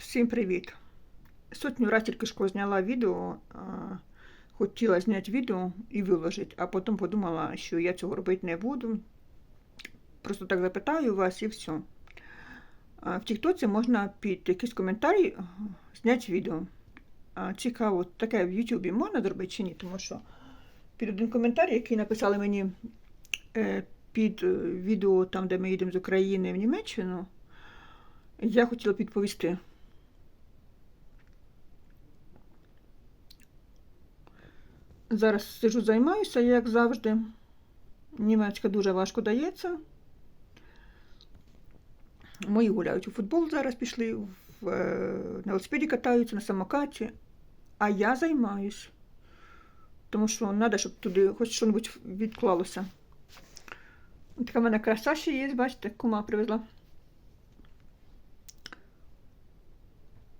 Всім привіт! Сотню раз тільки що зняла відео, хотіла зняти відео і виложити, а потім подумала, що я цього робити не буду. Просто так запитаю вас і все. В Тіктоці можна під якийсь коментарі зняти відео. Цікаво, таке в Ютубі можна зробити чи ні, тому що під один коментар, який написали мені е, під е, відео, там, де ми їдемо з України в Німеччину, я хотіла підповісти. Зараз сижу, займаюся, як завжди. Німецька дуже важко дається. Мої гуляють у футбол зараз пішли, в, е, на велосипеді катаються, на самокаті, а я займаюсь. Тому що треба, щоб туди хоч щось відклалося. Така в мене краса ще є, бачите, кума привезла.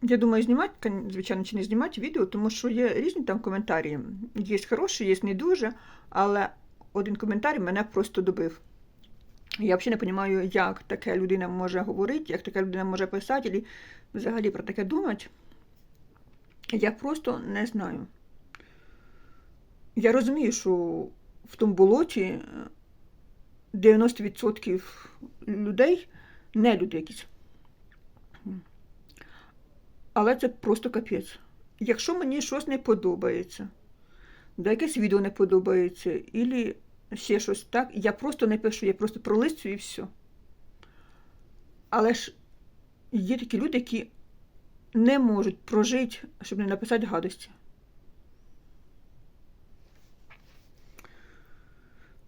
Я думаю, знімати, звичайно, чи не знімати відео, тому що є різні там коментарі. Є хороші, є не дуже, але один коментар мене просто добив. Я взагалі не розумію, як така людина може говорити, як така людина може писати, і взагалі про таке думати. Я просто не знаю. Я розумію, що в тому болоті е, 90% людей не люди якісь. Але це просто капець. Якщо мені щось не подобається, да якесь відео не подобається, і ще щось так, я просто не пишу, я просто пролистую і все. Але ж є такі люди, які не можуть прожити, щоб не написати гадості.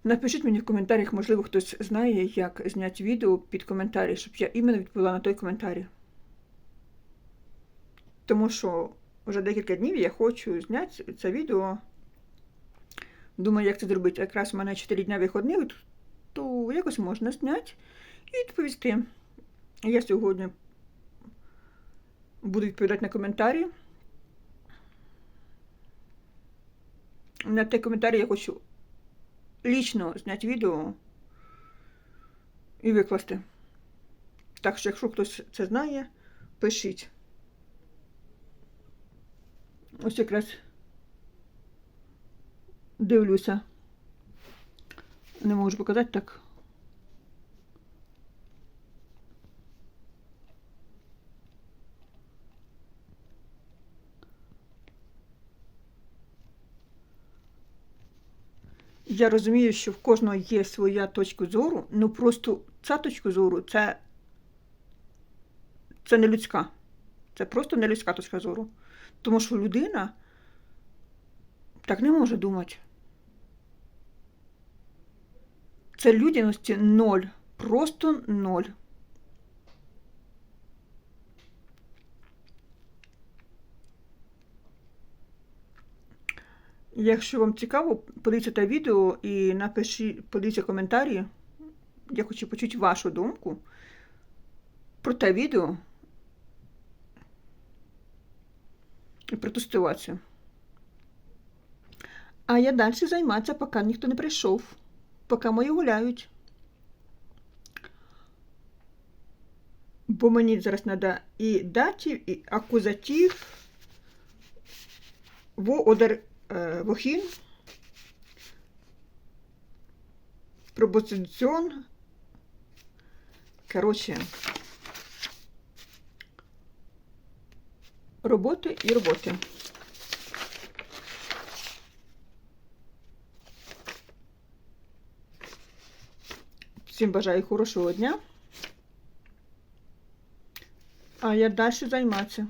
Напишіть мені в коментарях, можливо, хтось знає, як зняти відео під коментарі, щоб я іменно відповіла на той коментарі. Тому що вже декілька днів я хочу зняти це відео. Думаю, як це зробити. Якраз у мене 4 дня виходних, то якось можна зняти і відповісти. Я сьогодні буду відповідати на коментарі. На ті коментарі я хочу лічно зняти відео і викласти. Так що, якщо хтось це знає, пишіть. Ось якраз дивлюся. Не можу показати так. Я розумію, що в кожного є своя точка зору, ну просто ця точка зору це, це не людська. Це просто не людська точка зору. Тому що людина так не може думати. Це людяності ноль. Просто ноль. Якщо вам цікаво, подивіться те відео і напишіть, подивіться коментарі. Я хочу почути вашу думку про те відео про ту ситуацію. А я далі займатися, поки ніхто не прийшов, поки мої гуляють. Бо мені зараз треба і датів, і акузатив, во одер е, вохін, пропозиціон. Коротше, роботи і роботи. Всім бажаю хорошого дня. А я далі займатися.